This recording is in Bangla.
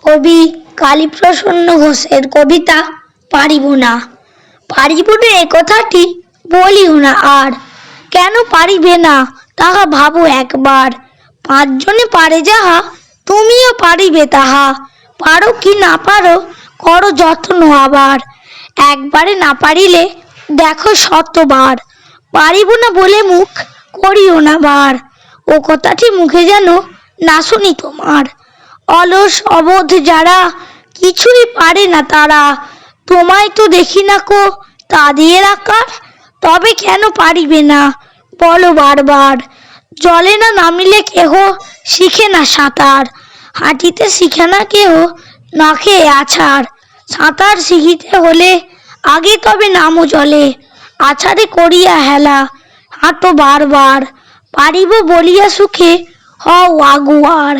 কবি কালীপ্রসন্ন ঘোষের কবিতা পারিব না। পারিব না এ কথাটি বলিও না আর। কেন পারিবে না তাহা ভাবো একবার। পাঁচজনে পারে যাহা, তুমিও পারিবে তাহা। পারো কি না পারো, করো যত্ন আবার। একবারে না পারিলে দেখো শতবার। পারিব না বলে মুখ করিও না বার। ও কথাটি মুখে যেন না শুনি তোমার। অলস, অবোধ যারা, কিছুই পারে না তারা। তোমায় তো দেখি না কো, তাদের আকার, তবে কেন পারিবে না? বলো বারবার। জলে না নামিলে কেহ শিখে না সাঁতার। হাঁটিতে শিখে না কেহ না খেয়ে আছাড়। সাঁতার শিখিতে হলে আগে তবে নামো জলে। আছাড়ে করিয়া হেলা, হাঁটো বারবার। পারিব বলিয়া সুখে হও আগুয়ার।